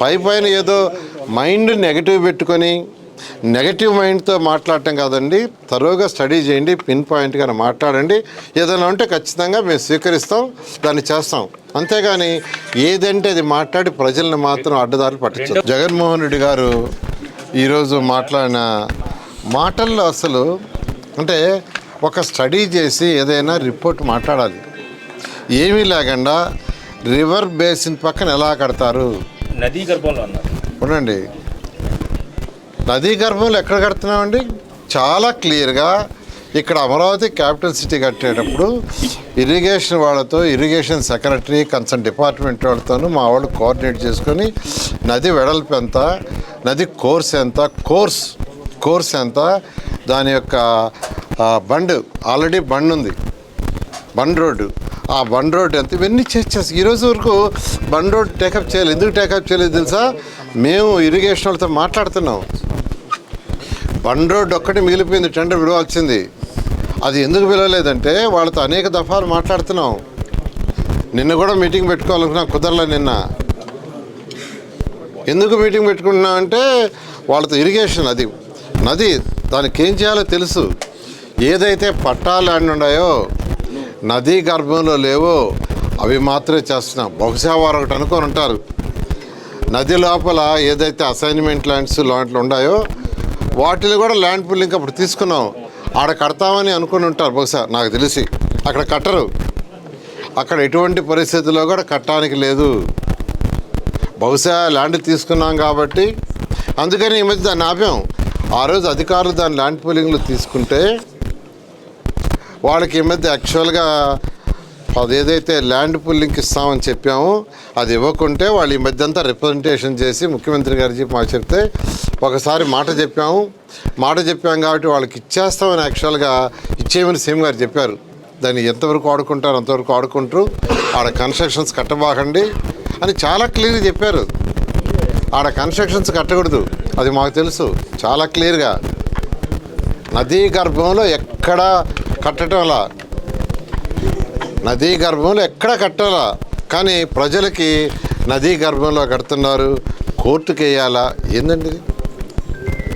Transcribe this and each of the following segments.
పై పైన ఏదో mind negative పెట్టుకొని నెగటివ్ మైండ్తో మాట్లాడటం కాదండి. తరువుగా స్టడీ చేయండి పిన్ పాయింట్గా మాట్లాడండి. ఏదైనా ఉంటే ఖచ్చితంగా మేము స్వీకరిస్తాం దాన్ని చేస్తాం. అంతేగాని ఏదంటే అది మాట్లాడి ప్రజల్ని మాత్రం అడ్డదారులు పట్టించారు జగన్మోహన్ రెడ్డి గారు ఈరోజు మాట్లాడిన మాటల్లో అసలు అంటే ఒక స్టడీ చేసి ఏదైనా రిపోర్ట్ మాట్లాడాలి. ఏమీ లేకుండా రివర్ బేసిన్ పక్కన ఎలా కడతారు? నదీ గర్భంలో అన్నారు. ఉండండి నదీ గర్భంలో ఎక్కడ కడుతున్నామండి? చాలా క్లియర్గా ఇక్కడ అమరావతి క్యాపిటల్ సిటీ కట్టేటప్పుడు ఇరిగేషన్ వాళ్ళతో ఇరిగేషన్ సెక్రటరీ కన్సర్న్ డిపార్ట్మెంట్ వాళ్ళతోనూ మా వాళ్ళు కోఆర్డినేట్ చేసుకొని నది వెడల్పు ఎంత నది కోర్స్ ఎంత కోర్స్ కోర్స్ ఎంత దాని యొక్క బండ్ ఆల్రెడీ బండ్ ఉంది. Bund road. ఆ బండ్ రోడ్ ఎంత? ఇవన్నీ చేసేసి ఈరోజు వరకు బండ్ రోడ్ టేకప్ చేయాలి. ఎందుకు టేకప్ చేయలేదు తెలుసా? మేము ఇరిగేషన్ వాళ్ళతో మాట్లాడుతున్నాం. బండ్ రోడ్ ఒక్కటి మిగిలిపోయింది టెండర్ విడవాల్సింది. అది ఎందుకు పిలవలేదంటే వాళ్ళతో అనేక దఫాలు మాట్లాడుతున్నాం. నిన్న కూడా మీటింగ్ పెట్టుకోవాలనుకున్నా కుదరలే నిన్న. ఎందుకు మీటింగ్ పెట్టుకుంటున్నాం అంటే వాళ్ళతో ఇరిగేషన్ అది. నది దానికి ఏం చేయాలో తెలుసు. ఏదైతే పట్టాలు అండి ఉన్నాయో నదీ గర్భంలో లేవో. అవి మాత్రమే చేస్తున్నాం. బహుశా వారు ఒకటి అనుకొని ఉంటారు. నది లోపల ఏదైతే అసైన్మెంట్ ల్యాండ్స్ లాంటివి ఉన్నాయో వాటిని కూడా ల్యాండ్ పుల్లింగ్ అప్పుడు తీసుకున్నాం. ఆడ కడతామని అనుకుని ఉంటారు. బహుశా నాకు తెలిసి అక్కడ కట్టరు. అక్కడ ఎటువంటి పరిస్థితుల్లో కూడా కట్టడానికి లేదు. బహుశా ల్యాండ్ తీసుకున్నాం కాబట్టి అందుకని ఈ మధ్య దాన్ని ఆపాం. ఆ రోజు అధికారులు దాని ల్యాండ్ పూలింగ్లు తీసుకుంటే వాళ్ళకి ఈ మధ్య యాక్చువల్గా అది ఏదైతే ల్యాండ్ పుల్లింగ్కి ఇస్తామని చెప్పామో అది ఇవ్వకుంటే వాళ్ళు ఈ మధ్య అంతా రిప్రజెంటేషన్ చేసి ముఖ్యమంత్రి గారికి మాకు చెప్తే ఒకసారి మాట చెప్పాము. మాట చెప్పాం కాబట్టి వాళ్ళకి ఇచ్చేస్తామని యాక్చువల్గా ఇచ్చేయమని సీఎం గారు చెప్పారు. దాన్ని ఎంతవరకు ఆడుకుంటారు అంతవరకు ఆడుకుంటారు ఆడ కన్స్ట్రక్షన్స్ కట్టబాకండి అని చాలా క్లియర్గా చెప్పారు. ఆడ కన్స్ట్రక్షన్స్ కట్టకూడదు అది మాకు తెలుసు. చాలా క్లియర్గా నదీ గర్భంలో ఎక్కడా కట్టడంలా నదీ గర్భంలో ఎక్కడ కట్టాలా? కానీ ప్రజలకి నదీ గర్భంలో కడుతున్నారు. కోర్టుకి వేయాలా ఏందండి?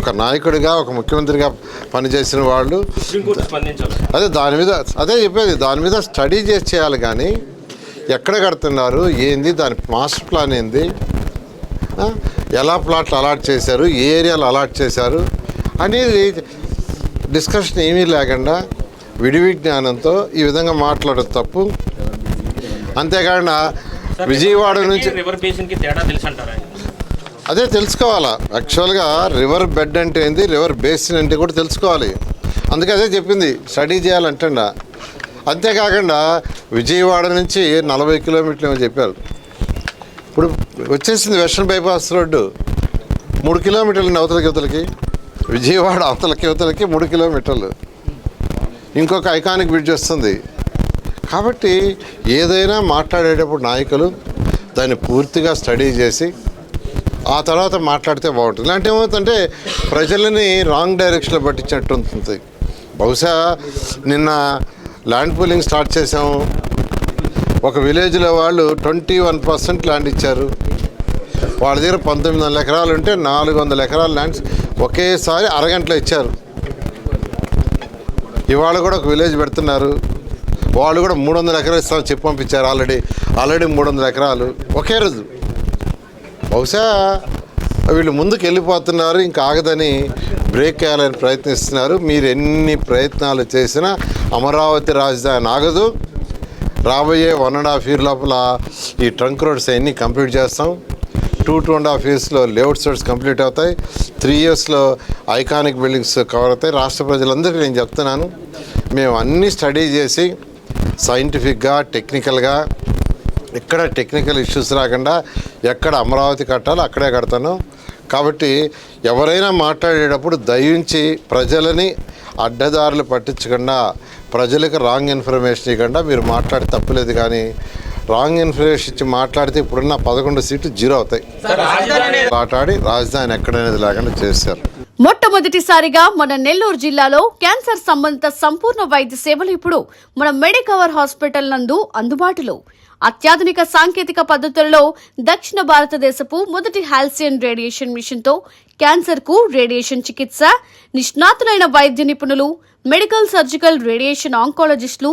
ఒక నాయకుడిగా ఒక ముఖ్యమంత్రిగా పనిచేసిన వాళ్ళు అదే దాని మీద అదే చెప్పేది దాని మీద స్టడీ చేసి చేయాలి కానీ ఎక్కడ కడుతున్నారు? ఏంది? దాని మాస్టర్ ప్లాన్ ఏంది? ఎలా ప్లాట్లు అలాట్ చేశారు? ఏ ఏరియాలో అలాట్ చేశారు? అనేది డిస్కషన్ ఏమీ లేకుండా విడివి జ్ఞానంతో ఈ విధంగా మాట్లాడడం తప్పు. అంతేకాకుండా విజయవాడ నుంచి రివర్ బేసిన్కి తేడా తెలుసు అంటారా అదే తెలుసుకోవాలా. యాక్చువల్గా రివర్ బెడ్ అంటే ఏంది? రివర్ బేసిన్ అంటే కూడా తెలుసుకోవాలి. అందుకే అదే చెప్పింది. స్టడీ చేయాలంటండ. అంతేకాకుండా విజయవాడ నుంచి నలభై కిలోమీటర్లు ఏమో చెప్పారు. ఇప్పుడు వచ్చేసింది వెస్ట్రన్ బైపాస్ రోడ్డు. మూడు కిలోమీటర్లు అవతలకి అవతలకి. విజయవాడ అవతలకి అవతలకి మూడు కిలోమీటర్లు. ఇంకొక ఐకానిక్ బ్రిడ్జ్ వస్తుంది. కాబట్టి ఏదైనా మాట్లాడేటప్పుడు నాయకులు దాన్ని పూర్తిగా స్టడీ చేసి ఆ తర్వాత మాట్లాడితే బాగుంటుంది. ఇలాంటి ఏమవుతుందంటే ప్రజలని రాంగ్ డైరెక్షన్లో పట్టించినట్టు ఉంటుంది బహుశా నిన్న ల్యాండ్ పూలింగ్ స్టార్ట్ చేసాము ఒక విలేజ్లో వాళ్ళు ట్వంటీ వన్ పర్సెంట్ ల్యాండ్ ఇచ్చారు. వాళ్ళ దగ్గర పంతొమ్మిది వందల ఎకరాలు ఉంటే నాలుగు వందల ఎకరాల ల్యాండ్స్ ఒకేసారి అరగంటలో ఇచ్చారు. ఇవాళ కూడా ఒక విలేజ్ పెడుతున్నారు. వాళ్ళు కూడా మూడు వందల ఎకరాలు ఇస్తామని చెప్పి పంపించారు ఆల్రెడీ. ఆల్రెడీ మూడు వందల ఎకరాలు. ఒకే రోజు. బహుశా వీళ్ళు ముందుకు వెళ్ళిపోతున్నారు ఇంకా ఆగదని బ్రేక్ వేయాలని ప్రయత్నిస్తున్నారు. మీరు ఎన్ని ప్రయత్నాలు చేసినా అమరావతి రాజధాని ఆగదు. రాబోయే వన్ అండ్ హాఫ్ ఇయర్ లోపల ఈ ట్రంక్ రోడ్స్ అన్నీ కంప్లీట్ చేస్తాం. టూ టూ అండ్ హాఫ్ ఇయర్స్లో లేఅవుట్ రోడ్స్ కంప్లీట్ అవుతాయి. త్రీ ఇయర్స్లో ఐకానిక్ బిల్డింగ్స్ కవర్ అవుతాయి. రాష్ట్ర ప్రజలందరికీ నేను చెప్తున్నాను మేము అన్నీ స్టడీ చేసి సైంటిఫిక్గా టెక్నికల్గా ఎక్కడ టెక్నికల్ ఇష్యూస్ రాకుండా ఎక్కడ అమరావతి కట్టాలో అక్కడే కడతాను. కాబట్టి ఎవరైనా మాట్లాడేటప్పుడు దయించి ప్రజలని అడ్డదారులు పట్టించకుండా ప్రజలకు రాంగ్ ఇన్ఫర్మేషన్ ఇవ్వకుండా మీరు మాట్లాడి తప్పులేదు కానీ రాంగ్ ఇన్ఫర్మేషన్ ఇచ్చి మాట్లాడితే ఇప్పుడున్న పదకొండు సీట్లు జీరో అవుతాయి. మాట్లాడి రాజధాని ఎక్కడనేది లేకుండా చేశారు. మొట్టమొదటిసారిగా మన నెల్లూరు జిల్లాలో క్యాన్సర్ సంబంధిత సంపూర్ణ వైద్య సేవలు ఇప్పుడు మన మెడికవర్ హాస్పిటల్ నందు అందుబాటులో. అత్యాధునిక సాంకేతిక పద్ధతులలో దక్షిణ భారతదేశపు మొదటి హాల్సియన్ రేడియేషన్ మిషన్తో క్యాన్సర్కు రేడియేషన్ చికిత్స నిష్ణాతులైన వైద్య నిపుణులు మెడికల్ సర్జికల్ రేడియేషన్ ఆంకాలజిస్టులు